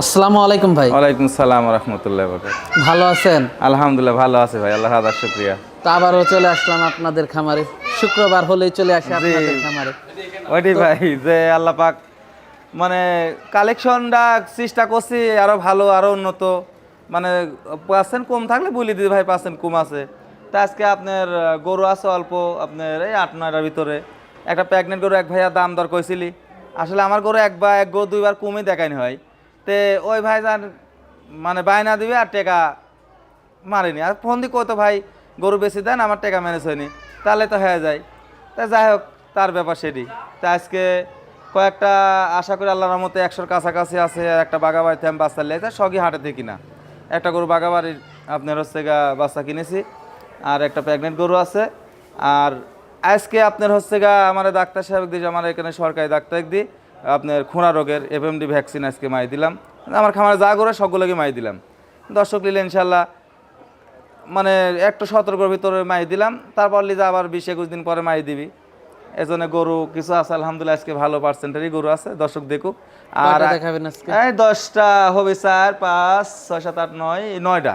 আসসালামু আলাইকুম ভাই। ওয়ালাইকুম সালাম রহমতুল্লাহ ভালো আছেন? আলহামদুলিল্লাহ ভালো আছে ভাই। আল্লাহ হাজার শুক্রিয়া। তো আবারও চলে আসলাম আপনাদের খামারে। শুক্রবার হলেই চলে আসি আপনাদের খামারে। ওইটি ভাই যে আল্লাহ পাক মানে কালেকশনটা চেষ্টা করছি আরও ভালো আরও উন্নত। মানে পার্সেন্ট কম থাকলে বলি দিদি ভাই পার্সেন্ট কম আছে। তা আজকে আপনার গরু আছে অল্প আপনার এই আট নয়টার ভিতরে। একটা প্রেগনেন্ট গরু এক ভাইয়া দাম দর কইছিলি। আসলে আমার গরু একবার এক গরু দুইবার কমই দেখানি হয় তে ওই ভাই যান মানে বায়না দিবে আর টেকা মারেনি। আর ফোন দিয়ে কইতো, ভাই, গরু বেশি দেন, আমার টাকা ম্যানেজ হয়নি। তাহলে তো হয়ে যায়। তা যাই হোক, তার ব্যাপার সেটি। তা আজকে কয়েকটা, আশা করি আল্লাহর রহমতে একশোর কাছাকাছি আছে, একটা বাগাবাড়িতে আমি বাচ্চা লেগেছে সবই হাঁটে হাটেতে কিনা। একটা গরু বাগাবাড়ির আপনার হচ্ছে গা বাচ্চা কিনেছি, আর একটা প্রেগনেন্ট গরু আছে। আর আজকে আপনার হচ্ছে গা আমার ডাক্তার সাহেব দিয়ে আমার এখানে সরকারি ডাক্তার দিয়ে আপনার খুঁড়া রোগের এফএমডি ভ্যাকসিন আজকে মাই দিলাম। আমার খামারে যা করে সবগুলোকে মাই দিলাম। দর্শক নিলে ইনশাল্লাহ মানে একটু সতর্কর ভিতরে মাই দিলাম। তারপর লিজা আবার বিশ একুশ দিন পরে মাই দিবি। এজন্য গরু কিছু আছে আলহামদুলিল্লাহ আজকে ভালো পার্সেন্টেরই গরু আছে দর্শক দেখুক। আর দেখাবেন আজকে? এই দশটা হবে চার পাঁচ ছয় সাত আট নয় নয়টা।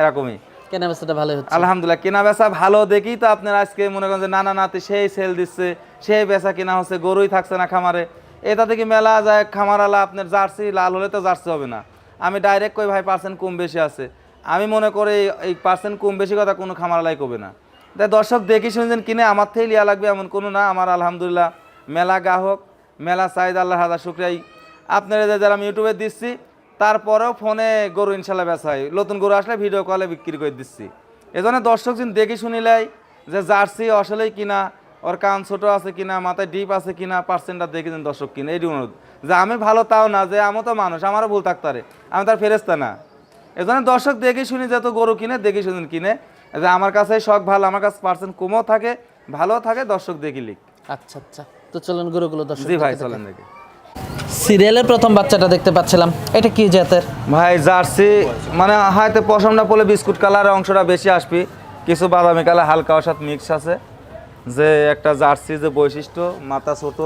এরকমই। কেনা বেচাটা ভালো হচ্ছে। আলহামদুলিল্লাহ কেনা বেচা ভালো দেখি তো আপনার আজকে মনে করেন যে নানা নাতি সেই সেল দিচ্ছে সেই বেচা কিনা হচ্ছে গরুই থাকছে না খামারে। এটা থেকে মেলা যায়, খামারালা, আপনার জার্সি, লাল হলে তো জার্সি হবে না। আমি ডাইরেক্ট কই, ভাই পার্সেন্ট কম বেশি আছে। আমি মনে করি, এই পার্সেন্ট কম বেশি কথা কোনো খামারালাই কবে না। তাই দর্শক, দেখি শুনছেন কিনে, আমার থেকেই লিয়া লাগবে এমন কোনো না। আমার আলহামদুলিল্লাহ, মেলা গ্রাহক, মেলা চাহিদা আল্লাহ হাজার শুক্রিয়াই আপনারা যারা আমি ইউটিউবে দিচ্ছি, তারপরেও ফোনে গরু ইনশাল্লাহ বেচা হয়। নতুন গরু আসলে ভিডিও কলে বিক্রি করে দিচ্ছি। এজন্য দর্শক যিনি দেখি শুনিলাই যে জার্সি আসলেই কিনা ওর কান ছোট আছে কিনা মাথায় ডিপ আছে কিনা পার্সেন্টটা দেখে দিন দর্শক কিনে এই অনুরোধ। যে আমি ভালো তাও না যে আমি তো মানুষ আমারও ভুল থাকতে পারে আমি তার ফেরেস্তা না। এজন্য দর্শক দেখে শুনি যত গরু কিনে দেখে শুনুন কিনে যে আমার কাছে শখ ভালো আমার কাছে পার্সেন্ট কমও থাকে ভালো থাকে দর্শক দেখি লিখ। আচ্ছা আচ্ছা। তো চলুন গরুগুলো দর্শক জি ভাই চলেন দেখি। সিরিয়ালের প্রথম বাচ্চাটা দেখতে পাচ্ছিলাম এটা কি জাতের? ভাই জার্সি মানে হয়তো পশমটা পড়লে বিস্কুট কালারের অংশটা বেশি আসবি কিছু বাদামি কালার হালকা ওর সাথে মিক্স আছে। যে একটা জার্সি যে বৈশিষ্ট্য মাথা ছোট।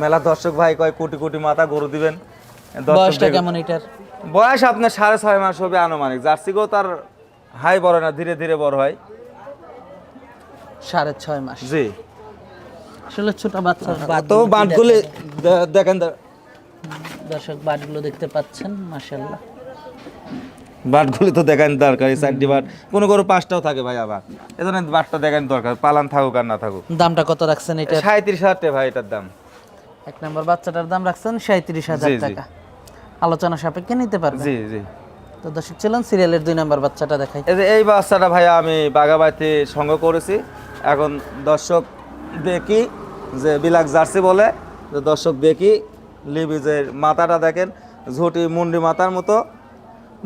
মেলা দর্শক ভাই কয় কোটি কোটি মাথা গরু দিবেন। বয়সটা কেমন এটার? বয়স আপনার সাড়ে ছয় মাস হবে আনুমানিক। জার্সিকেও তার হাই বড় না ধীরে ধীরে বড় হয়। সাড়ে ছয় মাস। জি। আসলে ছোট বাচ্চার বাট তো দেখেন দর্শক বাটগুলো দেখতে পাচ্ছেন মাশাল্লাহ বাটগুলি তো দেখান দরকার এই চারটি বাট। কোনো কোনো পাঁচটাও থাকে ভাই আবার। এজন্য বাটটা দেখান দরকার পালান থাকুক আর না থাকুক। দামটা কত রাখছেন এটা? সাঁত্রিশ হাজার টাকা ভাই এটার দাম। এক নম্বর বাচ্চাটার দাম রাখছেন সাঁত্রিশ হাজার। টাকা। আলোচনা সাপেক্ষে নিতে পারবেন। জি জি। তো দর্শক চলুন সিরিয়ালের দুই নম্বর বাচ্চাটা দেখাই। এই যে এই বাচ্চাটা ভাই আমি বাগাবাড়িতে সংগ্রহ করেছি। এখন দর্শক দেখি যে বিলাক জার্সি বলে যে দর্শক দেখি লিবিজের মাথাটা দেখেন ঝুটি মুন্ডি মাথার মতো।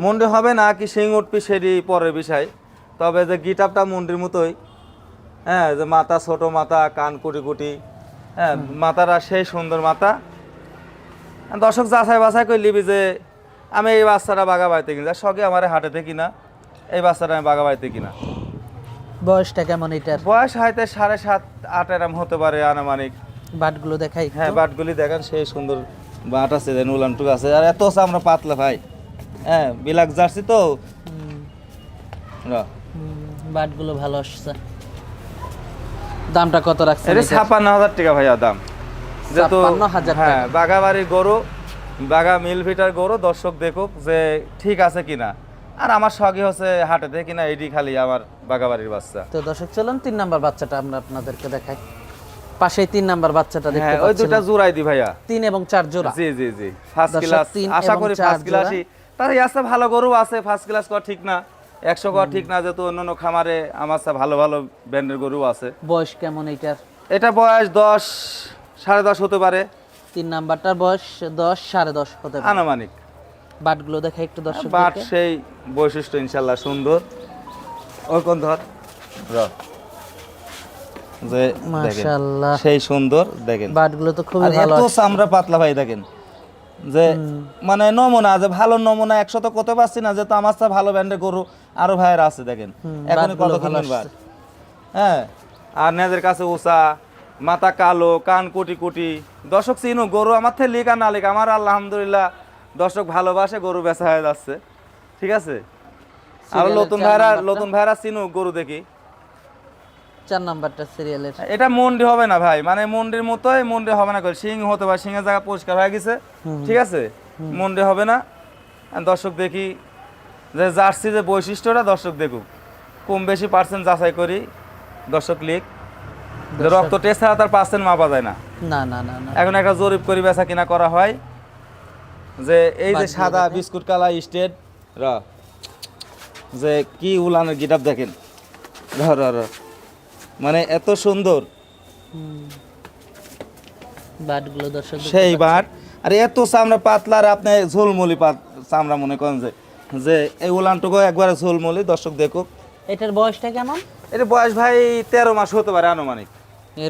মুন্ডি হবে না কি শিং উঠবি সেটি পরের বিষয়। তবে যে গিটাপটা মুন্ডির মতোই হ্যাঁ যে মাথা ছোট মাথা কান কুটি কুটি হ্যাঁ মাথাটা সেই সুন্দর মাথা। দর্শক যাচাই বাছাই করে লিবি যে আমি এই বাচ্চাটা বাগা বাড়িতে কিনা। সঙ্গে আমার হাটেতে কিনা এই বাচ্চাটা আমি বাগা বাড়িতে কিনা। বয়সটা কেমন এটার? বয়স হয়তো সাড়ে সাত আট এরম হতে পারে আনুমানিক। বাটগুলো দেখাই হ্যাঁ বাটগুলি দেখেন সেই সুন্দর বাট আছে দেন উলানটুক আছে। আর এত আমরা পাতলা ভাই। হ্যাঁ বিলাক জার্সি তো। বাটগুলো ভালো আসছে। দামটা কত রাখছেন এটা এটার? ছাপ্পান্ন হাজার টাকা ভাইয়া দাম। যেহেতু হ্যাঁ। বাগাবাড়ির গরু বাগা মিল ভিটার গরু দর্শক দেখুক যে ঠিক আছে কিনা। আর আমার শখই হচ্ছে হাটেতে কিনা এটি খালি আমার বাগাবাড়ির বাচ্চা। তো দর্শক চলুন তিন নাম্বার বাচ্চাটা আমরা আপনাদেরকে দেখাই। পাশেই তিন নাম্বার বাচ্চাটা দেখতে হ্যাঁ ওই পাচ্ছেন দুটা জোড়াই দি ভাইয়া। তিন এবং চার জোড়া। জি জি জি। ফার্স্ট ক্লাস আশা করি ফার্স্ট ক্লাসই তার আছে ভালো গরু আছে ফার্স্ট ক্লাস করা ঠিক না। একশো করা ঠিক না যেহেতু অন্য খামারে আমার কাছে ভালো ভালো ব্র্যান্ডের গরু আছে। বয়স কেমন এটার? এটা বয়স দশ সাড়ে দশ হতে পারে। তিন নাম্বারটার বয়স দশ সাড়ে দশ হতে পারে। আনুমানিক। বাটগুলো দেখাই একটু দর্শক বাট সেই বৈশিষ্ট্য ইনশাল্লাহ সুন্দর। ওই কোন ধর? র। যে মাশাআল্লাহ সেই সুন্দর দেখেন। বাটগুলো তো খুবই ভালো এত চামড়া পাতলা ভাই দেখেন। যে মানে নমুনা যে ভালো নমুনা একশো তো করতে পারছি না যে তো আমার চেয়ে ভালো ব্যান্ডের গরু আরও ভাইয়ের আছে দেখেন। বাটগুলো কত বার হ্যাঁ আর নেজের কাছে উষা মাথা কালো কান কোটি কোটি। দর্শক চিনু গরু আমার থেকে লিক আর না লিক আমার আলহামদুলিল্লাহ দর্শক ভালোবাসে গরু বেচা হয়ে যাচ্ছে। ঠিক আছে? আর নতুন ভাইরা নতুন ভাইরা চিনুক গরু দেখি। চার নাম্বারটা সিরিয়ালের এটা মন্ডি হবে না ভাই মানে মন্ডির মতোই মন্ডি হবে না করে সিং হতে পারে সিংয়ের জায়গা পরিষ্কার হয়ে গেছে ঠিক আছে? মন্ডি হবে না। দর্শক দেখি যে জার্সি যে বৈশিষ্ট্যটা দর্শক দেখুক কম বেশি পার্সেন্ট যাচাই করি দর্শক লিখ। রক্ত টেস্ট ছাড়া তার পার্সেন্ট মাপা যায় না। না না না এখন একটা জরিপ করি বেচা কিনা করা হয় যে এই যে সাদা বিস্কুট কালার স্টেট র যে কি উলানের গিটাপ দেখেন? র র। মানে এত সুন্দর। বাটগুলো দর্শক সেই। বার আর এত চামড়া পাতলা আর আপনি ঝোলমুলি পাত চামড়া মনে করেন যে যে এই উলানটুকু একবারে ঝোলমুলি দর্শক দেখুক। এটার বয়সটা কেমন? এটা বয়স ভাই তেরো মাস হতে পারে আনুমানিক।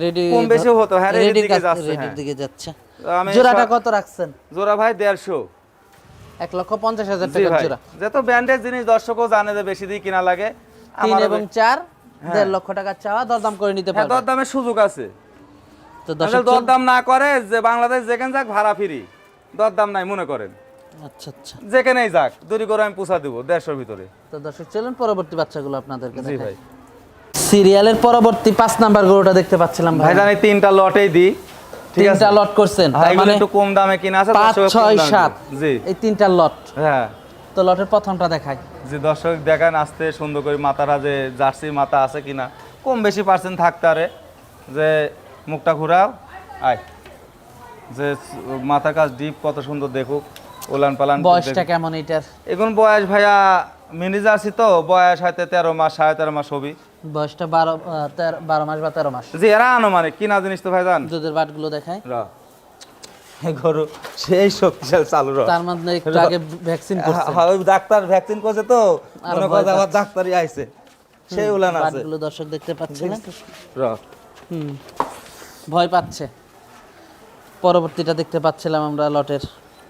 রেডি কম বেশি হতো, হ্যাঁ, রেডির দিকে যাচ্ছে, হ্যাঁ। দিকে যাচ্ছে। জোড়াটা কত রাখছেন? জোড়া ভাই দেড়শো। এক লক্ষ পঞ্চাশ হাজার টাকা জোড়া। যত ব্যান্ডেজ জিনিস দর্শকও জানে যে বেশি দিয়ে কিনা লাগে। তিন এবং চার? দেড় লক্ষ টাকা চাওয়া দরদাম করে নিতে হ্যাঁ পারবে। দরদামের সুযোগ আছে। তো দরদাম না করে যে বাংলাদেশ যেখানে যাক ভাড়া ফিরি। দরদাম নাই মনে করেন। আচ্ছা আচ্ছা। যেখানেই যাক দূরি করে আমি পোষা দিব দেড়শোর ভিতরে। তো দর্শক চলুন পরবর্তী বাচ্চাগুলো আপনাদেরকে জি ভাই। সিরিয়ালের পরবর্তী পাঁচ নাম্বার গরুটা দেখতে পাচ্ছিলাম ভাই। জানি তিনটা লটেই দিই। ঠিক আছে? তিনটা লট করছেন। হ্যাঁ, মানে একটু কম দামে কিনা আছে পাঁচ ছয় সাত। জি। এই তিনটা লট। হ্যাঁ। তো লটের প্রথমটা দেখাই। যে দর্শক দেখান আসতে সুন্দর করে মাথারা যে জার্সি মাথা আছে কিনা। কম বেশি পার্সেন্ট থাকতে আরে যে মুখটা ঘুরাও আয়। যে মাথার কাজ ডিপ কত সুন্দর দেখুক। ওলান পালান বয়সটা কেমন এটার? এখন বয়স ভাইয়া মিনি জার্সি তো বয়স হয়তো তেরো মাস সাড়ে তেরো মাস হবি। বয়সটা বারো বারো মাস বা তেরো মাস। জি এরা আনুমানিক কিনা জিনিস তো ভাই জান। দুধের বাটগুলো এই গরু সেই শক্তিশালী চালু তার মধ্যে একটু আগে ভ্যাকসিন করছে হ্যাঁ, ডাক্তার ভ্যাকসিন করছে তো মনে কথা আবার ডাক্তারই আইছে। সেই উলান আছে। দর্শক দেখতে পাচ্ছেন র হুম ভয় পাচ্ছে। পরবর্তীটা দেখতে পাচ্ছিলাম আমরা লটের।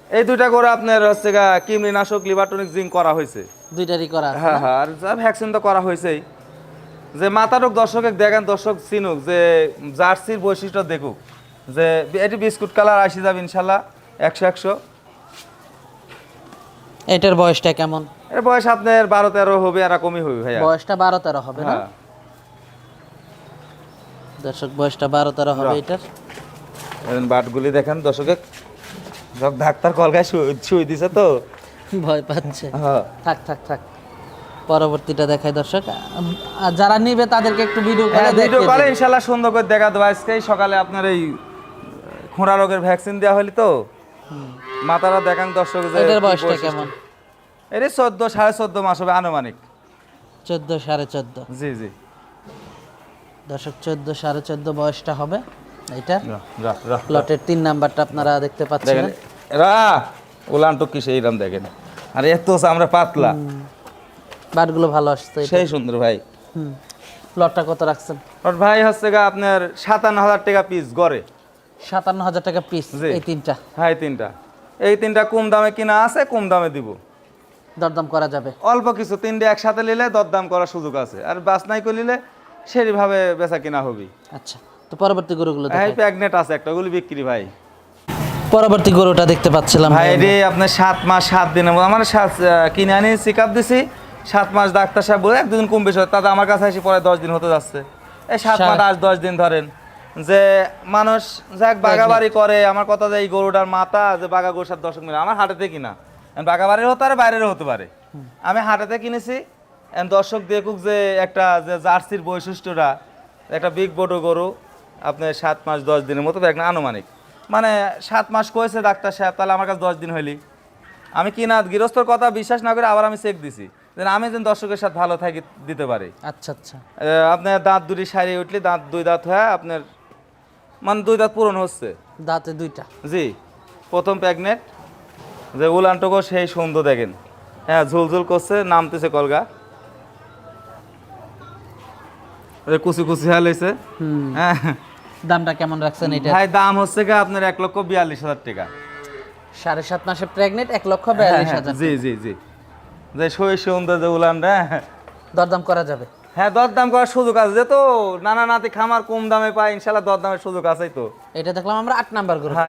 এই দুইটা করে আপনার হচ্ছে গা কিমরিনাশক লিভারটনিক জিঙ্ক করা হয়েছে। দুইটারই করা হ্যাঁ হ্যাঁ আর যা ভ্যাকসিন তো করা হয়েছেই। যে মাথারোগ দর্শকে দেখেন দর্শক চিনুক যে জার্সির বৈশিষ্ট্য দেখুক। যে এটি বিস্কুট কালার আসি যাবে ইনশাল্লাহ একশো একশো। এটার বয়সটা কেমন? এর বয়স আপনার বারো তেরো হবে আর কমই হবে ভাইয়া। বয়সটা বারো তেরো হবে না? হ্যাঁ। দর্শক বয়সটা বারো তেরো হবে এটার। এখন বাটগুলি দেখেন দর্শকে ডাক্তার কলকায় শুই দিছে তো। ভয় পাচ্ছে। হ্যাঁ। থাক থাক থাক। পরবর্তীটা দেখাই দর্শক। আর যারা নিবে তাদেরকে একটু ভিডিও করে হ্যাঁ ভিডিও কলে ইনশাল্লাহ সুন্দর করে দেখা দেবো। আজকে সকালে আপনার এই খোঁড়া রোগের ভ্যাকসিন দেওয়া হলি তো? মাতারা দেখান দর্শক এটার বয়সটা। কেমন? এটি চোদ্দ সাড়ে চোদ্দ মাস হবে আনুমানিক। চোদ্দ সাড়ে চোদ্দ। জি জি। দর্শক চোদ্দ সাড়ে চোদ্দ বয়সটা হবে। এটা রা, রা, রা। প্লটের তিন নাম্বারটা আপনারা দেখতে পাচ্ছেন। রা উলান তো কি সেইরাম দেখেন। আর এত আমরা পাতলা। বাটগুলো ভালো আসছে। সেই সুন্দর ভাই। হুম। প্লটটা কত রাখছেন? ওর ভাই হচ্ছে গা আপনার সাতান্ন হাজার টাকা পিস গড়ে। সাতান্ন হাজার টাকা পিস এই তিনটা। হ্যাঁ এই তিনটা। এই তিনটা কম দামে কিনা আছে কম দামে দিব। দরদাম করা যাবে। অল্প কিছু তিনটে একসাথে নিলে দরদাম করার সুযোগ আছে। আর বাস নাই করে নিলে সেইভাবে বেচা কিনা হবি আচ্ছা তো পরবর্তী গরুগুলো হ্যাঁ প্যাগনেট আছে একটা ওগুলি বিক্রি ভাই। পরবর্তী গরুটা দেখতে পাচ্ছিলাম ভাই এটি আপনার সাত মাস সাত দিনের মতো। আমার সাত কিনে আনি চেক আপ দিছি। সাত মাস ডাক্তার সাহেব বলে এক দুদিন কম বেশি হয়। তাতে আমার কাছে এসে পরে দশ দিন হতে যাচ্ছে। এই সাত সাত- মাস আট দশ দিন ধরেন। যে মানুষ যাক বাগাবাড়ি করে আমার কথা যে এই গরুটার মাথা যে বাগা গরুর সাথে দর্শক মিলে আমার হাটেতে কিনা? বাগাবাড়ির হতে পারে বাইরেরও হতে পারে। আমি হাটেতে কিনেছি দর্শক দেখুক যে একটা যে জার্সির বৈশিষ্ট্যটা একটা বিগ বড় গরু আপনার সাত মাস দশ দিনের মতো একটা আনুমানিক। মানে সাত মাস কয়েছে ডাক্তার সাহেব তাহলে আমার কাছে দশ দিন হইলি। আমি কিনা গৃহস্থর কথা বিশ্বাস না করে আবার আমি চেক দিছি। আমি যেন দর্শকের সাথে ভালো থাকি দিতে পারি। আচ্ছা আচ্ছা। আপনার দাঁত দুটি সারিয়ে উঠলে দাঁত দুই দাঁত হয়ে আপনার মানে দুই দাঁত পূরণ হচ্ছে? দাঁতে দুইটা। জি প্রথম প্রেগনেন্ট যে উলানটুকু সেই সুন্দর দেখেন। হ্যাঁ ঝুলঝুল করছে নামতেছে কলগা। কুচি কুচি হয়ে লইছে হ্যাঁ। দামটা কেমন রাখছেন এটা? ভাই দাম হচ্ছে কি আপনার এক লক্ষ বিয়াল্লিশ হাজার টাকা। সাড়ে সাত মাসে প্রেগনেন্ট এক লক্ষ হ্যাঁ, বিয়াল্লিশ হ্যাঁ, হাজার জি জি জি। যে সই সুন্দর যে উলান দরদাম করা যাবে। হ্যাঁ দরদাম করার সুযোগ আছে। তো নানা নাতি খামার কম দামে পায় ইনশাল্লাহ দরদামের সুযোগ আছে তো। এটা দেখলাম আমরা আট নাম্বার হ্যাঁ।